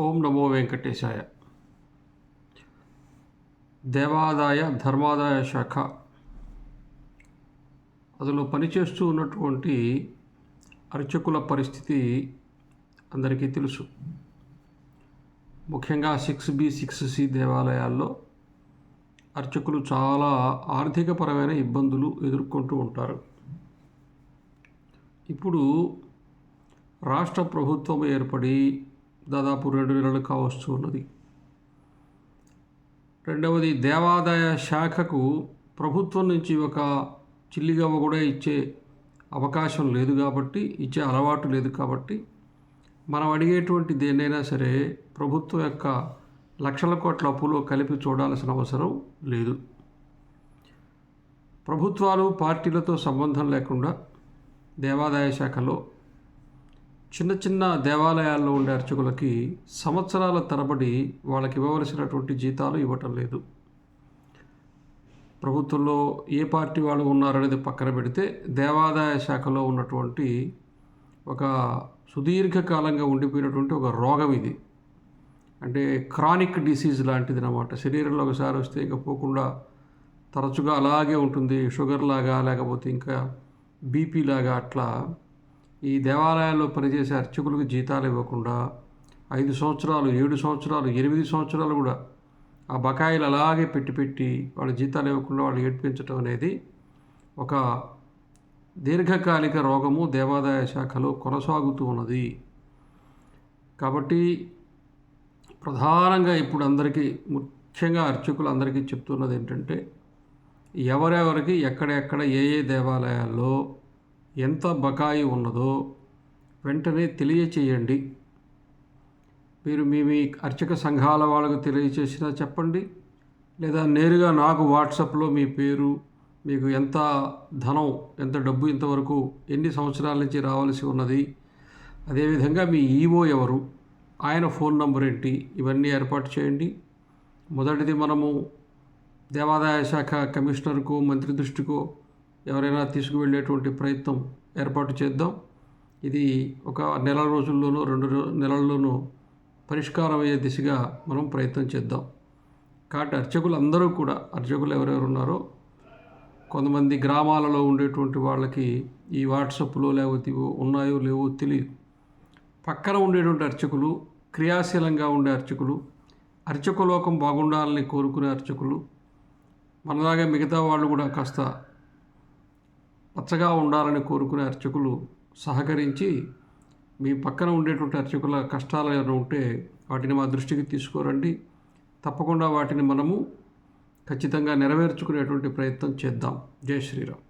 ఓం నమో వెంకటేశాయ. దేవాదాయ ధర్మాదాయ శాఖ. అందులో పనిచేస్తూ ఉన్నటువంటి అర్చకుల పరిస్థితి అందరికీ తెలుసు. ముఖ్యంగా సిక్స్ బి సిక్స్ సి దేవాలయాల్లో అర్చకులు చాలా ఆర్థికపరమైన ఇబ్బందులు ఎదుర్కొంటూ ఉంటారు. ఇప్పుడు రాష్ట్ర ప్రభుత్వం ఏర్పడి దాదాపు రెండు నెలలు కావస్తూ ఉన్నది. రెండవది దేవాదాయ శాఖకు ప్రభుత్వం నుంచి ఒక చిల్లిగవ్వ కూడా ఇచ్చే అవకాశం లేదు కాబట్టి ఇచ్చే అలవాటు లేదు కాబట్టి మనం అడిగేటువంటి దేన్నైనా సరే ప్రభుత్వం యొక్క లక్షల కోట్ల అప్పులో కలిపి చూడాల్సిన అవసరం లేదు. ప్రభుత్వాలు పార్టీలతో సంబంధం లేకుండా దేవాదాయ శాఖలో చిన్న చిన్న దేవాలయాల్లో ఉండే అర్చకులకి సంవత్సరాల తరబడి వాళ్ళకి ఇవ్వవలసినటువంటి జీతాలు ఇవ్వటం లేదు. ప్రభుత్వంలో ఏ పార్టీ వాళ్ళు ఉన్నారనేది పక్కన పెడితే దేవాదాయ శాఖలో ఉన్నటువంటి ఒక సుదీర్ఘకాలంగా ఉండిపోయినటువంటి ఒక రోగం ఇది. అంటే క్రానిక్ డిసీజ్ లాంటిది అనమాట శరీరంలో ఒకసారి వస్తే ఇంకా పోకుండా తరచుగా అలాగే ఉంటుంది షుగర్ లాగా లేకపోతే ఇంకా బీపీ లాగా అట్లా ఈ దేవాలయాల్లో పనిచేసే అర్చకులకు జీతాలు ఇవ్వకుండా ఐదు సంవత్సరాలు ఏడు సంవత్సరాలు ఎనిమిది సంవత్సరాలు కూడా ఆ బకాయిలు అలాగే పెట్టి పెట్టి వాళ్ళ జీతాలు ఇవ్వకుండా వాళ్ళు ఏడ్పించడం అనేది ఒక దీర్ఘకాలిక రోగము దేవాదాయ శాఖలో కొనసాగుతూ ఉన్నది. కాబట్టి ప్రధానంగా ఇప్పుడు అందరికీ ముఖ్యంగా అర్చకులు అందరికీ చెప్తున్నది ఏంటంటే ఎవరెవరికి ఎక్కడెక్కడ ఏ ఏ దేవాలయాల్లో ఎంత బకాయి ఉన్నదో వెంటనే తెలియచేయండి. మీరు మీ మీ అర్చక సంఘాల వాళ్ళకు తెలియచేసినా చెప్పండి. లేదా నేరుగా నాకు వాట్సాప్లో మీ పేరు మీకు ఎంత ధనం ఎంత డబ్బు ఇంతవరకు ఎన్ని సంవత్సరాల నుంచి రావాల్సి ఉన్నది. అదేవిధంగా మీ ఈవో ఎవరు ఆయన ఫోన్ నంబర్ ఏంటి ఇవన్నీ ఏర్పాటు చేయండి. మొదటిది మనము దేవాదాయ శాఖ కమిషనర్కు మంత్రి దృష్టికో ఎవరైనా తీసుకువెళ్ళేటువంటి ప్రయత్నం ఏర్పాటు చేద్దాం. ఇది ఒక నెల రోజుల్లోనూ రెండు నెలల్లోనూ పరిష్కారం అయ్యే దిశగా మనం ప్రయత్నం చేద్దాం. కాబట్టి అర్చకులు అందరూ కూడా అర్చకులు ఎవరెవరు ఉన్నారో కొంతమంది గ్రామాలలో ఉండేటువంటి వాళ్ళకి ఈ వాట్సాప్లో లేకపోతే ఉన్నాయో లేవో తెలియదు పక్కన ఉండేటువంటి అర్చకులు క్రియాశీలంగా ఉండే అర్చకులు అర్చకలోకం బాగుండాలని కోరుకునే అర్చకులు మనలాగా మిగతా వాళ్ళు కూడా కాస్త పచ్చగా ఉండాలని కోరుకునే అర్చకులు సహకరించి మీ పక్కన ఉండేటువంటి అర్చకుల కష్టాలు ఏమైనా ఉంటే వాటిని మా దృష్టికి తీసుకురండి. తప్పకుండా వాటిని మనము ఖచ్చితంగా నెరవేర్చుకునేటువంటి ప్రయత్నం చేద్దాం. జై శ్రీరామ్.